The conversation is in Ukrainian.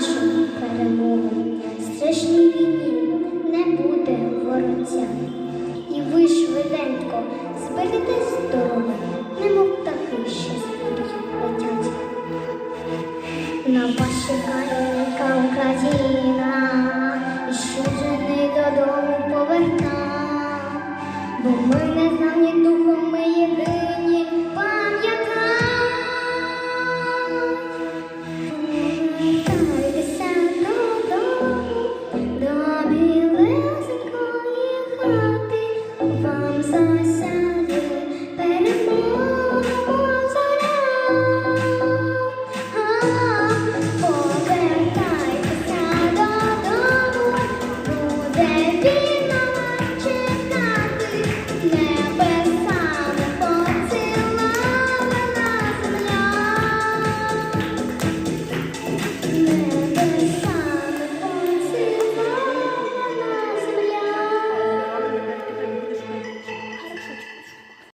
нашу перемогу. Страшній війні не буде вороття. І ви швиденько зберітесь здорове, немов птахи, що звідуть летять. На вас чекає ненька Україна, і що вже не додому поверта, бо ми не знані духу